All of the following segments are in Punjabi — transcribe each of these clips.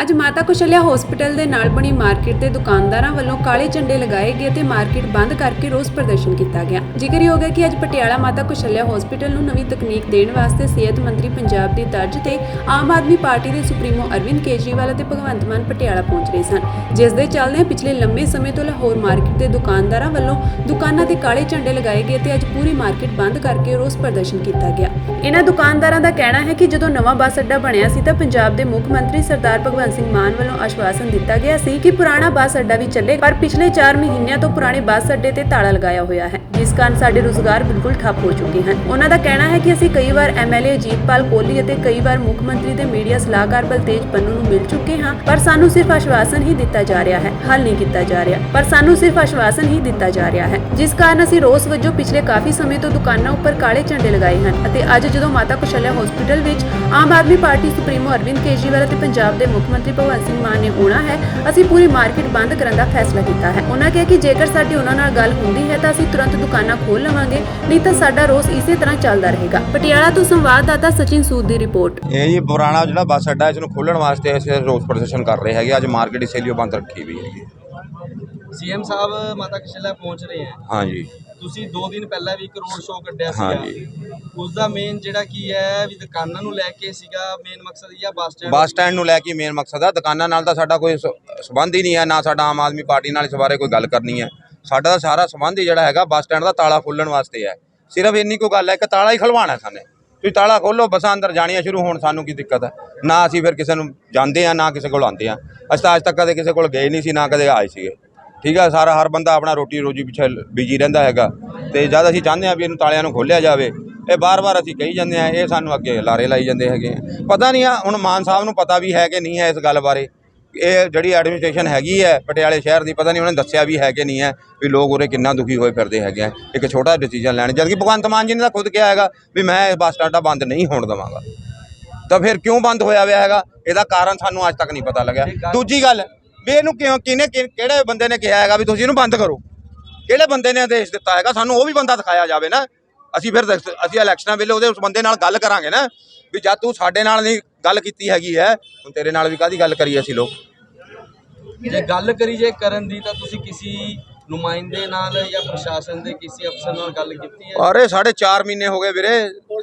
ਅੱਜ ਮਾਤਾ ਕੁਸ਼ਲਿਆ ਹਸਪੀਟਲ ਦੇ ਨਾਲ ਬਣੀ ਮਾਰਕੀਟ ਦੇ ਦੁਕਾਨਦਾਰਾਂ ਵੱਲੋਂ ਕਾਲੇ ਝੰਡੇ ਲਗਾਏ ਗਏ ਤੇ ਮਾਰਕੀਟ ਬੰਦ ਕਰਕੇ ਰੋਸ ਪ੍ਰਦਰਸ਼ਨ ਕੀਤਾ ਗਿਆ। ਜ਼ਿਕਰਯੋਗ ਹੈ ਕਿ ਅੱਜ ਪਟਿਆਲਾ ਮਾਤਾ ਕੁਸ਼ਲਿਆ ਹਸਪੀਟਲ ਨੂੰ ਨਵੀਂ ਤਕਨੀਕ ਦੇਣ ਵਾਸਤੇ ਸਿਹਤ ਮੰਤਰੀ ਪੰਜਾਬ ਦੀ ਤਰਜ਼ ਤੇ ਆਮ ਆਦਮੀ ਪਾਰਟੀ ਦੇ ਸੁਪਰੀਮੋ ਅਰਵਿੰਦ ਕੇਜਰੀਵਾਲ ਅਤੇ ਭਗਵੰਤ ਮਾਨ ਪਟਿਆਲਾ ਪਹੁੰਚ ਰਹੇ ਸਨ। ਜਿਸ ਦੇ ਚੱਲਦੇ ਪਿਛਲੇ ਲੰਮੇ ਸਮੇਂ ਤੋਂ ਲਾਹੌਰ ਮਾਰਕੀਟ ਦੇ ਦੁਕਾਨਦਾਰਾਂ ਵੱਲੋਂ ਦੁਕਾਨਾਂ ਤੇ ਕਾਲੇ ਝੰਡੇ ਲਗਾਏ ਗਏ ਤੇ ਅੱਜ ਪੂਰੀ ਮਾਰਕੀਟ ਬੰਦ ਕਰਕੇ ਰੋਸ ਪ੍ਰਦਰਸ਼ਨ ਕੀਤਾ ਗਿਆ। ਇਹਨਾਂ ਦੁਕਾਨਦਾਰਾਂ ਦਾ ਕਹਿਣਾ ਹੈ ਕਿ ਜਦੋਂ ਨਵਾਂ ਬੱਸ ਅੱਡਾ ਬਣਿਆ ਸੀ ਤਾਂ ਪੰਜਾਬ ਦੇ ਮੁੱਖ ਮੰਤਰੀ ਸਰਦਾਰ ਭਗਵੰਤ ਸਿੰਘ ਮਾਨ ਵੱਲੋਂ ਆਸ਼ਵਾਸਨ ਦਿੱਤਾ ਗਿਆ ਸੀ ਕਿ ਪੁਰਾਣਾ ਬੱਸ ਅੱਡਾ ਵੀ ਚੱਲੇ, ਪਰ ਪਿਛਲੇ 4 ਮਹੀਨਿਆਂ ਤੋਂ ਪੁਰਾਣੇ ਬੱਸ ਅੱਡੇ ਤੇ ਤਾਲਾ ਲਗਾਇਆ ਹੋਇਆ ਹੈ, ਜਿਸ ਕਾਰਨ ਸਾਡੇ ਰੁਜ਼ਗਾਰ ਬਿਲਕੁਲ ਠੱਪ ਹੋ ਚੁੱਕੇ ਹਨ। ਉਹਨਾਂ ਦਾ ਕਹਿਣਾ ਹੈ ਕਿ ਅਸੀਂ ਕਈ ਵਾਰ ਐਮਐਲਏ ਅਜੀਤਪਾਲ ਕੋਹਲੀ ਅਤੇ ਕਈ ਵਾਰ ਮੁੱਖ ਮੰਤਰੀ ਦੇ ਮੀਡੀਆ ਸਲਾਹਕਾਰ ਬਲਤੇਜ ਪੰਨੂ ਨੂੰ ਮਿਲ ਚੁੱਕੇ ਹਾਂ, ਪਰ ਸਾਨੂੰ ਸਿਰਫ ਆਸ਼ਵਾਸਨ ਹੀ ਦਿੱਤਾ ਜਾ ਰਿਹਾ ਹੈ, ਹੱਲ ਨਹੀਂ ਕੀਤਾ ਜਾ ਰਿਹਾ, ਪਰ ਸਾਨੂੰ ਸਿਰਫ ਆਸ਼ਵਾਸਨ ਹੀ ਦਿੱਤਾ ਜਾ ਰਿਹਾ ਹੈ, ਜਿਸ ਕਾਰਨ ਅਸੀਂ ਰੋਸ ਵਜੋਂ ਪਿਛਲੇ ਕਾਫੀ ਸਮੇਂ ਤੋਂ ਦੁਕਾਨਾਂ ਉੱਪਰ ਕਾਲੇ ਝੰਡੇ ਲਗਾਏ ਹਨ ਅਤੇ ਅੱਜ ਜਦੋਂ ਮਾਤਾ ਕੁਸ਼ਲਿਆ ਹਸਪੀਟਲ ਵਿੱਚ ਆਮ ਆਦਮੀ ਪਾਰਟੀ ਸੁਪਰੀਮੋ ਅਰਵਿੰਦ ਕੇਜਰੀਵਾਲ ਅਤੇ ਪੰਜਾਬ ਦੇ ਮੁੱਖ ਮੰਤਰੀ ਭਗਵੰਤ ਸਿੰਘ ਮਾਨ ਨੇ ਆਉਣਾ ਹੈ ਅਸੀਂ ਪੂਰੀ ਮਾਰਕੀਟ ਬੰਦ ਕਰਨ ਦਾ ਫੈਸਲਾ ਕੀਤਾ ਹੈ। ਉਹਨਾਂ ਕਿਹਾ ਕਿ ਜੇਕਰ ਸਾਡੀ ਉਹਨਾਂ ਨਾਲ ਗੱਲ ਹੁੰਦੀ ਹੈ ਤਾਂ ਅਸੀਂ ਤੁਰੰਤ ਦੁਕਾਨਾਂ ਖੋਲ੍ਹ ਲਵਾਂਗੇ ਨਹੀਂ ਤਾਂ ਸਾਡਾ ਰੋਸ ਇਸੇ ਤਰ੍ਹਾਂ ਚੱਲਦਾ ਰਹੇਗਾ। ਪਟਿਆਲਾ ਤੋਂ ਸੰਵਾਦਦਾਤਾ ਸਚਿਨ ਸੂਦ ਦੀ ਰਿਪੋਰਟ। ਇਹ ਜੀ ਪੁਰਾਣਾ ਜਿਹੜਾ ਬੱਸ ਅੱਡਾ ਇਸ ਨੂੰ ਖੋਲ੍ਹਣ ਵਾਸਤੇ ਅਸੀਂ ਰੋਸ ਪ੍ਰਦਰਸ਼ਨ ਕਰ ਰਹੇ ਹੈਗੇ। ਅੱਜ ਮਾਰਕੀਟ ਇਸੇ ਲਈ ਬੰਦ ਰੱਖੀ ਵੀ ਹੈਗੀ। ਸੀਐਮ ਸਾਹਿਬ ਮਾਤਾ ਕਿਸ਼ਲਾ ਪਹੁੰਚ ਰਹੇ ਹੈ। ਹਾਂਜੀ। ਤੁਸੀਂ 2 ਦਿਨ ਪਹਿਲਾਂ ਵੀ ਇੱਕ ਰੋਡ ਸ਼ੋਅ ਕੱਢਿਆ ਹਾਂਜੀ। ਸੀਗਾ ਉਸ ਦਾ ਮੇਨ ਜਿਹੜਾ ਕੀ ਹੈ ਵੀ ਦੁਕਾਨਾਂ ਨੂੰ ਲੈ ਕੇ ਸੀਗਾ ਮੇਨ ਮਕਸਦ ਇਹ ਆ ਬੱਸ ਸਟੈਂਡ ਬੱਸ ਸਟੈਂਡ ਨੂੰ ਲੈ ਕੇ ਮੇਨ ਮਕਸਦ ਆ। ਦੁਕਾਨਾਂ ਨਾਲ ਤਾਂ ਸਾਡਾ ਕੋਈ ਸ- ਸੰਬੰਧ ਹੀ ਨਹੀਂ ਹੈ ਨਾ ਸਾਡਾ ਆਮ ਆਦਮੀ ਪਾਰਟੀ ਨਾਲ ਇਸ ਬਾਰੇ ਕੋਈ ਗੱਲ ਕਰਨੀ ਹੈ ਸਾਡਾ ਤਾਂ ਸਾਰਾ ਸੰਬੰਧ ਹੀ ਜਿਹੜਾ ਹੈਗਾ ਬੱਸ ਸਟੈਂਡ ਦਾ ਤਾਲਾ ਖੋਲਣ ਵਾਸਤੇ ਹੈ ਸਿਰਫ ਇੰਨੀ ਕੋਈ ਗੱਲ ਹੈ ਕਿ ਤਾਲਾ ਹੀ ਖਲਵਾਣਾ ਸਾਨੇ। ਤੁਸੀਂ ਤਾਲਾ ਖੋਲੋ, ਬੱਸਾਂ ਅੰਦਰ ਜਾਣੀਆਂ ਸ਼ੁਰੂ ਹੋਣ ਸਾਨੂੰ ਕੀ ਦਿੱਕਤ ਹੈ ਨਾ ਅਸੀਂ ਫਿਰ ਕਿਸੇ ਨੂੰ ਜਾਂਦੇ ਆ, ਨਾ ਕਿਸੇ ਕੋਲ ਆਉਂਦੇ ਆ। ਅਸੀਂ ਤਾਂ ਅੱਜ ਤੱਕ ਕਦੇ ਕਿਸੇ ਕੋਲ ਗਏ ਨਹੀਂ ਸੀ, ਨਾ ਕਦੇ ਆਏ ਸੀਗੇ। ਠੀਕ ਆ, ਸਾਰਾ ਹਰ ਬੰਦਾ ਆਪਣਾ ਰੋਟੀ ਰੋਜੀ ਪਿੱਛੇ ਬਿਜ਼ੀ ਰਹਿੰਦਾ ਹੈਗਾ। ਤੇ ਜਦ ਅਸੀਂ ਚਾਹੁੰਦੇ ਆ ਵੀ ਇਹਨੂੰ ਤਾਲਿਆਂ ਨੂੰ ਖੋਲਿਆ ਜਾਵੇ ਇਹ ਬਾਰ-ਬਾਰ ਅਸੀਂ ਕਹੀ ਜਾਂਦੇ ਆ ਇਹ ਸਾਨੂੰ ਅੱਗੇ ਲਾਰੇ ਲਾਈ ਜਾਂਦੇ ਹੈਗੇ ਆ। ਪਤਾ ਨਹੀਂ ਆ ਹੁਣ ਮਾਨ ਸਾਹਿਬ ਨੂੰ ਪਤਾ ਵੀ ਹੈ ਕਿ ਨਹੀਂ ਹੈ ਇਸ ਗੱਲ ਬਾਰੇ। ਇਹ ਜਿਹੜੀ ਐਡਮਿਨਿਸਟ੍ਰੇਸ਼ਨ ਹੈਗੀ ਹੈ ਪਟਿਆਲੇ ਸ਼ਹਿਰ ਦੀ ਪਤਾ ਨਹੀਂ ਉਹਨੇ ਦੱਸਿਆ ਵੀ ਹੈ ਕਿ ਨਹੀਂ ਹੈ ਵੀ ਲੋਕ ਉਰੇ ਕਿੰਨਾ ਦੁਖੀ ਹੋਏ ਫਿਰਦੇ ਹੈਗੇ ਆ। ਇੱਕ ਛੋਟਾ ਡਿਸੀਜਨ ਲੈਣ ਜਦਕਿ ਭਗਵੰਤ ਮਾਨ ਜੀ ਨੇ ਤਾਂ ਖੁਦ ਕਿਹਾ ਹੈਗਾ ਵੀ ਮੈਂ ਇਹ ਬੱਸ ਸਟੈਂਡ ਬੰਦ ਨਹੀਂ ਹੋਣ ਦੇਵਾਂਗਾ। ਤਾਂ ਫਿਰ ਕਿਉਂ ਬੰਦ ਹੋਇਆ ਹੋਇਆ ਹੈਗਾ? ਇਹਦਾ ਕਾਰਨ ਸਾਨੂੰ ਅੱਜ ਤੱਕ ਨਹੀਂ ਪਤਾ ਲੱਗਿਆ। ਦੂਜੀ ਗੱਲ ਵੀ ਇਹਨੂੰ ਕਿਉਂ ਕਿਹਨੇ ਕਿਹੜੇ ਬੰਦੇ ਨੇ ਕਿਹਾ ਹੈਗਾ ਵੀ ਤੁਸੀਂ ਇਹਨੂੰ ਬੰਦ ਕਰੋ? ਕਿਹੜੇ ਬੰਦੇ ਨੇ ਆਦੇਸ਼ ਦਿੱਤਾ ਹੈਗਾ? ਸਾਨੂੰ ਉਹ ਵੀ ਬੰਦਾ ਦਿਖਾਇਆ ਜਾਵੇ ਨਾ। ਅਸੀਂ ਫਿਰ ਅਸੀਂ ਇਲੈਕਸ਼ਨਾਂ ਵੇਲੇ ਉਹਦੇ ਉਸ ਬੰਦੇ ਨਾਲ ਗੱਲ ਕਰਾਂਗੇ ਨਾ ਵੀ ਜਦ ਤੂੰ ਸਾਡੇ ਨਾਲ ਨਹੀਂ ਗੱਲ ਕੀਤੀ ਹੈਗੀ ਹੈ ਹੁਣ ਤੇਰੇ ਨਾਲ ਵੀ ਕਾਦੀ ਗੱਲ ਕਰੀਏ ਅਸੀਂ ਲੋਕ? ਜੇ ਗੱਲ ਕਰੀ ਜੇ ਕਰਨ ਦੀ ਤਾਂ ਤੁਸੀਂ ਕਿਸੇ ਨੁਮਾਇੰਦੇ ਨਾਲ ਜਾਂ ਪ੍ਰਸ਼ਾਸਨ ਦੇ ਕਿਸੇ ਅਫਸਰ ਨਾਲ ਗੱਲ ਕੀਤੀ ਹੈ? ਅਰੇ ਸਾਢੇ 4 ਮਹੀਨੇ ਹੋ ਗਏ ਵੀਰੇ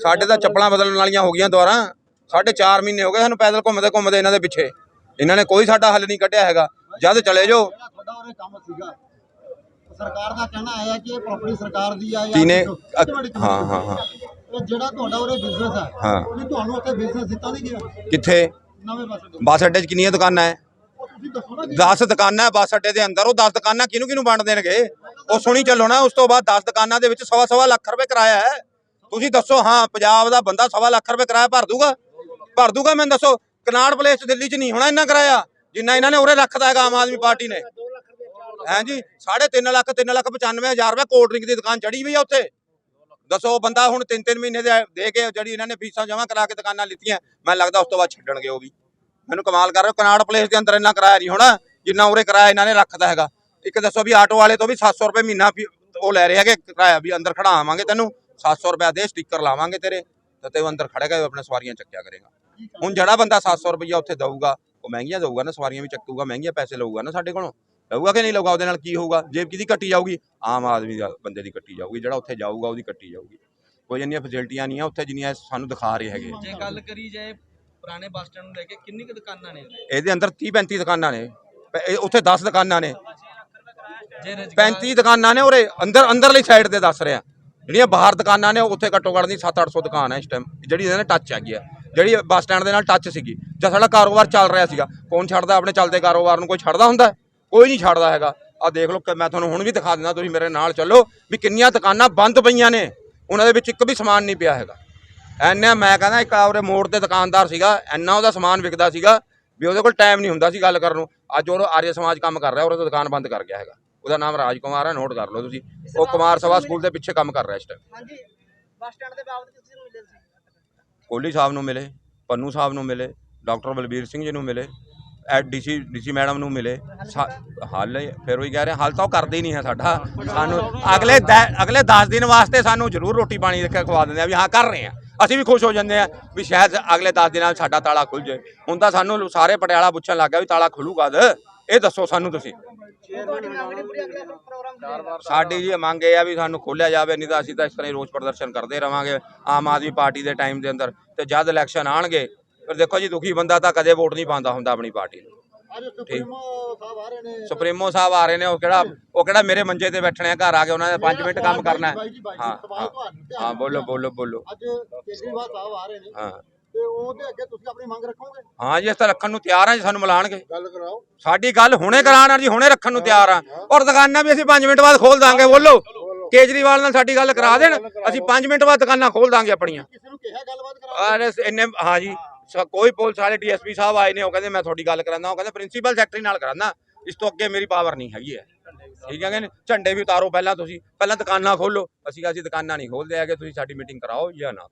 ਸਾਡੇ ਤਾਂ ਚੱਪਲਾਂ ਬਦਲਣ ਵਾਲੀਆਂ ਹੋ ਗਈਆਂ ਦੁਆਰਾ। ਸਾਢੇ 4 ਮਹੀਨੇ ਹੋ ਗਏ ਸਾਨੂੰ ਪੈਦਲ ਘੁੰਮਦੇ ਘੁੰਮਦੇ ਇਹਨਾਂ ਦੇ ਪਿੱਛੇ। ਇਹਨਾਂ ਨੇ ਕੋਈ ਸਾਡਾ ਹੱਲ ਨਹੀਂ ਕੱਢਿਆ ਹੈਗਾ। ਜਦ ਚਲੇ ਜਾਓ ਜਿਹੜਾ ਤੁਹਾਡਾ ਉਰੇ ਕੰਮ ਸੀਗਾ ਸਰਕਾਰ ਦਾ ਕਹਿਣਾ ਆਇਆ ਕਿ ਇਹ ਪ੍ਰਾਪਰਟੀ ਸਰਕਾਰ ਦੀ ਆ ਜਾਂ ਮਿੰਟ। ਹਾਂ ਹਾਂ ਹਾਂ। ਜਿਹੜਾ ਤੁਹਾਡਾ ਉਰੇ ਬਿਜ਼ਨਸ ਹੈ ਹਾਂ। ਨਹੀਂ ਤੁਹਾਨੂੰ ਉੱਥੇ ਬਿਜ਼ਨਸ ਦਿੱਤਾ ਨਹੀਂ ਗਿਆ? ਕਿੱਥੇ? ਨਵੇਂ ਬੱਸ ਅੱਡੇ। ਬੱਸ ਅੱਡੇ 'ਚ ਕਿੰਨੀਆਂ ਦੁਕਾਨਾਂ ਹੈ ਉਹ ਤੁਸੀਂ ਦੱਸੋ ਨਾ ਕਿ 10 ਦੁਕਾਨਾਂ ਹੈ ਬੱਸ ਅੱਡੇ ਦੇ ਅੰਦਰ ਉਹ 10 ਦੁਕਾਨਾਂ ਕਿਹਨੂੰ ਕਿਹਨੂੰ ਵੰਡ ਦੇਣਗੇ? ਉਹ ਸੁਣੀ ਚੱਲੋ ਨਾ ਉਸ ਤੋਂ ਬਾਅਦ 10 ਦੁਕਾਨਾਂ ਦੇ ਵਿੱਚ ਸਵਾ ਸਵਾ ਲੱਖ ਰੁਪਏ ਕਿਰਾਇਆ ਹੈ ਤੁਸੀਂ ਦੱਸੋ ਹਾਂ ਪੰਜਾਬ ਦਾ ਬੰਦਾ ਸਵਾ ਲੱਖ ਰੁਪਏ ਕਿਰਾਇਆ ਭਰ ਦੂਗਾ? ਭਰ ਦੂਗਾ ਮੈਨੂੰ ਦੱਸੋ ਕਨਾੜ ਪਲੇਸ ਦਿੱਲੀ 'ਚ ਨਹੀਂ ਹੋਣਾ ਇੰਨਾ ਕਿਰਾਇਆ ਜਿੰਨਾ ਇਹਨਾਂ ਨੇ ਉਰੇ ਰੱਖਦਾ ਹੈਗਾ ਆਮ ਆਦਮੀ ਪਾਰਟੀ ਨੇ। ਹੈਂ ਜੀ? 3.5 ਲੱਖ 3 ਲੱਖ 95 ਹਜ਼ਾਰ ਰੁਪਏ ਕੋਲਡ ਡਰਿੰਕ ਦੀ ਦੁਕਾਨ ਚੜੀ ਹੋਈ ਆ ਉੱਥੇ। ਦੱਸੋ ਬੰਦਾ ਹੁਣ 3-3 ਮਹੀਨੇ ਦੇ ਦੇ ਕੇ ਜਿਹੜੀ ਇਹਨਾਂ ਨੇ ਫੀਸਾਂ ਜਮ੍ਹਾਂ ਕਰਾ ਕੇ ਦੁਕਾਨਾਂ ਲਿੱਤੀਆਂ ਮੈਨੂੰ ਲੱਗਦਾ ਉਸ ਤੋਂ ਬਾਅਦ ਛੱਡਣਗੇ ਉਹ ਵੀ। ਮੈਨੂੰ ਕਮਾਲ ਕਰ ਰਹੇ ਹੋ, ਕਨਾੜ ਪਲੇਸ ਦੇ ਅੰਦਰ ਇੰਨਾ ਕਿਰਾਇਆ ਨਹੀਂ ਹੋਣਾ, ਜਿੰਨਾ ਉਰੇ ਕਿਰਾਇਆ ਇਹਨਾਂ ਨੇ ਰੱਖਦਾ ਹੈਗਾ। ਇੱਕ ਦੱਸੋ ਵੀ ਆਟੋ ਵਾਲੇ ਤੋਂ ਵੀ 700 ਰੁਪਏ ਮਹੀਨਾ ਉਹ ਲੈ ਰਹੇ ਹੈਗੇ, ਕਿਰਾਇਆ ਵੀ ਅੰਦਰ ਖੜਾ ਆਵਾਂਗੇ ਤੈਨੂੰ 700 ਰੁਪਏ ਦੇ ਸਟicker ਲਾਵਾਂਗੇ ਤੇਰੇ, ਤੇ ਤੇ ਉਹ ਅੰਦਰ ਖੜੇਗਾ ਆਪਣੇ ਸਵਾਰੀਆਂ ਚੱਕਿਆ ਕਰੇਗਾ। ਹੁਣ ਜਿਹੜਾ ਬੰਦਾ 700 ਰੁਪਈਆ ਉੱਥੇ ਦਊਗਾ, ਉਹ ਮਹਿੰਗੀਆਂ ਦਊਗਾ ਨਾ, ਸਵਾਰੀਆਂ ਵੀ ਚੱਕੂਗਾ, ਮਹਿੰਗੀਆਂ ਪੈਸੇ ਲਊਗਾ ਨਾ ਸਾਡੇ ਕੋਲੋਂ। ਲਊਗਾ ਕਿ ਨਹੀਂ ਲਊਗਾ ਉਹਦੇ ਨਾਲ ਕੀ ਹੋਊਗਾ? ਜੇਬ ਕਿਹਦੀ ਕੱਟੀ ਜਾਊਗੀ? ਆਮ ਆਦਮੀ ਦਾ ਬੰਦੇ ਦੀ ਕੱਟੀ ਜਾਊਗੀ ਜਿਹੜਾ ਉੱਥੇ ਜਾਊਗਾ ਉਹਦੀ ਕੱਟੀ ਜਾਊਗੀ। ਕੋਈ ਇੰਨੀਆਂ ਫੈਸਿਲਿਟੀਆਂ ਨਹੀਂ ਆ ਉੱਥੇ ਜਿੰਨੀਆਂ ਸਾਨੂੰ ਦਿਖਾ ਰਹੇ ਹੈਗੇ। ਜੇ ਗੱਲ ਕਰੀ ਜਾਏ ਪੁਰਾਣੇ ਬੱਸ ਸਟੈਂਡ ਨੂੰ ਲੈ ਕੇ ਕਿੰਨੀ ਕੁ ਦੁਕਾਨਾਂ ਨੇ? ਇਹਦੇ ਅੰਦਰ 30 35 ਦੁਕਾਨਾਂ ਨੇ। ਇਹ ਉੱਥੇ 10 ਦੁਕਾਨਾਂ ਨੇ। ਜੇ ਰੁਜ਼ਗਾਰ 35 ਦੁਕਾਨਾਂ ਨੇ ਉਰੇ ਅੰਦਰ ਅੰਦਰਲੀ ਸਾਈਡ ਤੇ ਦੱਸ ਰਿਹਾ। ਜਿਹੜੀਆਂ ਬਾਹਰ ਦੁਕਾਨਾਂ ਨੇ ਉੱਥੇ ਘੱਟੋ ਘੱਟ ਦੀ 7-800 ਦੁਕਾਨ ਹੈ ਇਸ ਟਾਈਮ ਜਿਹੜੀ ਇਹਨਾਂ ਨੇ ਟੱਚ ਹੈਗੀ ਆ। ਜਿਹੜੀ ਬੱਸ ਸਟੈਂਡ ਦੇ ਨਾਲ ਟੱਚ ਸੀਗੀ। ਜਦ ਸਾਡਾ ਕਾਰੋਬਾਰ ਚੱਲ ਰਿਹਾ ਸੀਗਾ। ਕੌਣ ਛੱਡਦਾ? ਆਪਣੇ ਚੱਲਦੇ ਕਾਰੋਬਾਰ ਨੂੰ ਕੋਈ ਛੱਡਦਾ ਹੁੰਦਾ? ਕੋਈ ਨਹੀਂ ਛੱਡਦਾ ਹੈਗਾ। ਆ ਦੇਖ ਲਓ ਕਿ ਮੈਂ ਤੁਹਾਨੂੰ ਹੁਣ ਵੀ ਦਿਖਾ ਦਿੰਦਾ ਤੁਸੀਂ ਮੇਰੇ ਨਾਲ ਚੱਲੋ ਵੀ ਕਿੰਨੀਆਂ ਦੁਕਾਨਾਂ ਬੰਦ ਪਈਆਂ ਨੇ। ਉਹਨਾਂ ਦੇ ਵਿੱਚ ਇੱਕ ਵੀ ਸਮਾਨ ਨਹੀਂ ਪਿਆ ਹੈਗਾ। ਐਨਾ ਮੈਂ ਕਹਿੰਦਾ ਇੱਕ ਆਉਰੇ ਮੋੜ ਤੇ ਦੁਕਾਨਦਾਰ ਸੀਗਾ ਐਨਾ ਉਹਦਾ ਸਮਾਨ ਵਿਕਦਾ ਸੀਗਾ ਵੀ ਉਹਦੇ ਕੋਲ ਟਾਈਮ ਨਹੀਂ ਹੁੰਦਾ ਸੀ ਗੱਲ ਕਰਨ ਨੂੰ। ਅੱਜ ਉਹ ਆਰੀਆ ਸਮਾਜ ਕੰਮ ਕਰ ਰਿਹਾ ਉਹਦੇ ਦੁਕਾਨ ਬੰਦ ਕਰ ਗਿਆ ਹੈਗਾ। ਉਹਦਾ ਨਾਮ ਰਾਜ ਕੁਮਾਰ ਹੈ ਨੋਟ ਕਰ ਲਓ ਤੁਸੀਂ। ਉਹ ਕੁਮਾਰ ਸਭਾ ਸਕੂਲ ਦੇ ਪਿੱਛੇ ਕੰਮ ਕਰ ਰਿਹਾ ਇਸ ਟਾਈਮ ਹਾਂਜੀ ਬੱਸ ਸਟੈਂਡ ਦੇ ਬਾਬਤ ਕਿਸੇ ਨੂੰ ਮਿਲੇ ਸੀ? ਕੋਹਲੀ ਸਾਹਿਬ ਨੂੰ ਮਿਲੇ ਪੰਨੂ ਸਾਹਿਬ ਨੂੰ ਮਿਲੇ ਡਾਕਟਰ ਬਲਬੀਰ ਸਿੰਘ ਜੀ ਨੂੰ ਮਿਲੇ ਡੀਸੀ ਡੀਸੀ ਮੈਡਮ ਨੂੰ ਮਿਲੇ। ਹੱਲ ਫਿਰ ਉਹੀ ਕਹਿ ਰਹੇ, ਹੱਲ ਤਾਂ ਉਹ ਕਰਦੇ ਹੀ ਨਹੀਂ ਹੈ ਸਾਡਾ। ਸਾਨੂੰ ਅਗਲੇ ਅਗਲੇ 10 ਦਿਨ ਵਾਸਤੇ ਸਾਨੂੰ ਜ਼ਰੂਰ ਰੋਟੀ ਪਾਣੀ ਖਵਾ ਦਿੰਦੇ ਆ ਵੀ ਹਾਂ, ਕਰ ਰਹੇ ਆ ਅਸੀਂ ਵੀ ਖੁਸ਼ ਹੋ ਜਾਂਦੇ ਆ ਵੀ ਸ਼ਾਇਦ ਅਗਲੇ 10 ਦਿਨਾਂ 'ਚ ਸਾਡਾ ਤਾਲਾ ਖੁੱਲ ਜਾਏ। ਹੁਣ ਤਾਂ ਸਾਨੂੰ ਸਾਰੇ ਪਟਿਆਲਾ ਪੁੱਛਣ ਲੱਗ ਗਿਆ ਵੀ ਤਾਲਾ ਖੁੱਲੂਗਾ ਦ ਇਹ ਦੱਸੋ ਸਾਨੂੰ ਤੁਸੀਂ। ਸਾਡੀ ਜੀ ਮੰਗ ਇਹ ਆ ਵੀ ਸਾਨੂੰ ਖੋਲਿਆ ਜਾਵੇ, ਨਹੀਂ ਤਾਂ ਅਸੀਂ ਤਾਂ ਇਸ ਤਰ੍ਹਾਂ ਹੀ ਰੋਸ ਪ੍ਰਦਰਸ਼ਨ ਕਰਦੇ ਰਵਾਂਗੇ ਆਮ ਆਦਮੀ ਪਾਰਟੀ ਦੇ ਟਾਈਮ ਦੇ ਅੰਦਰ। ਤੇ ਜਦ ਇਲੈਕਸ਼ਨ ਆਣਗੇ ਫਿਰ ਦੇਖੋ ਜੀ ਦੁਖੀ ਬੰਦਾ ਤਾਂ ਕਦੇ ਵੋਟ ਨਹੀਂ ਪਾਉਂਦਾ ਹੁੰਦਾ ਆਪਣੀ ਪਾਰਟੀ ਨੂੰ। ਅੱਜ ਸੁਪਰੀਮੋ ਸਾਹਿਬ ਆ ਰਹੇ ਨੇ। ਸੁਪਰੀਮੋ ਸਾਹਿਬ ਆ ਰਹੇ ਨੇ ਉਹ ਕਿਹੜਾ ਉਹ ਕਿਹੜਾ ਮੇਰੇ ਮੰਜੇ ਤੇ ਬੈਠਣੇ ਆ ਘਰ ਆ ਕੇ ਉਹਨਾਂ ਨੇ 5 ਮਿੰਟ ਕੰਮ ਕਰਨਾ ਹੈ। ਹਾਂ ਹਾਂ, ਹਾਂ ਬੋਲੋ ਬੋਲੋ ਬੋਲੋ। ਅੱਜ ਕੇਜਰੀਵਾਲ ਸਾਹਿਬ ਆ ਰਹੇ ਨੇ। ਹਾਂ। ਤੇ ਉਹਦੇ ਅੱਗੇ ਤੁਸੀਂ ਆਪਣੀ ਮੰਗ ਰੱਖੋਗੇ? ਹਾਂ ਜੀ ਇਸ ਤਾਂ ਰੱਖਣ ਨੂੰ ਤਿਆਰ ਆ ਜੀ ਸਾਨੂੰ ਮਿਲਾਣਗੇ। ਗੱਲ ਕਰਾਓ। ਸਾਡੀ ਗੱਲ ਹੁਣੇ ਕਰਾਣ ਜੀ ਹੁਣੇ ਰੱਖਣ ਨੂੰ ਤਿਆਰ ਆ। ਔਰ ਦੁਕਾਨਾਂ ਵੀ ਅਸੀਂ 5 ਮਿੰਟ ਬਾਅਦ ਖੋਲ ਦਾਂਗੇ ਬੋਲੋ। ਕੇਜਰੀਵਾਲ ਨਾਲ ਸਾਡੀ ਗੱਲ ਕਰਾ ਦੇਣ ਅਸੀਂ 5 ਮਿੰਟ ਬਾਅਦ ਦੁਕਾਨਾਂ ਖੋਲ ਦਾਂਗੇ ਆਪਣੀਆਂ। ਕਿਸੇ ਨੂੰ ਕਿਹਾ ਗੱਲਬਾਤ ਕਰਾਓ। ਅਰੇ ਇੰਨੇ ਹਾਂ ਜੀ। ਕੋਈ ਪੁਲਿਸ ਵਾਲੇ ਡੀਐਸਪੀ ਸਾਹਿਬ ਆਏ ਨੇ, ਉਹ ਕਹਿੰਦੇ ਮੈਂ ਤੁਹਾਡੀ ਗੱਲ ਕਰਾਂਦਾ ਉਹ ਕਹਿੰਦੇ ਪ੍ਰਿੰਸੀਪਲ ਸੈਕਟਰੀ ਨਾਲ ਕਰਾਂਦਾ ਇਸ ਤੋਂ ਅੱਗੇ ਮੇਰੀ ਪਾਵਰ ਨਹੀਂ ਹੈਗੀ ਹੈ। ਠੀਕ ਹੈ ਕਿ ਝੰਡੇ ਵੀ ਉਤਾਰੋ ਪਹਿਲਾਂ ਤੁਸੀਂ, ਪਹਿਲਾਂ ਦੁਕਾਨਾਂ ਖੋਲੋ ਅਸੀਂ ਕਿਹਾ ਅਸੀਂ ਦੁਕਾਨਾਂ ਨਹੀਂ ਖੋਲਦੇ ਹੈਗੇ, ਤੁਸੀਂ ਸਾਡੀ ਮੀਟਿੰਗ ਕਰਾਓ ਜਾਂ ਨਾ।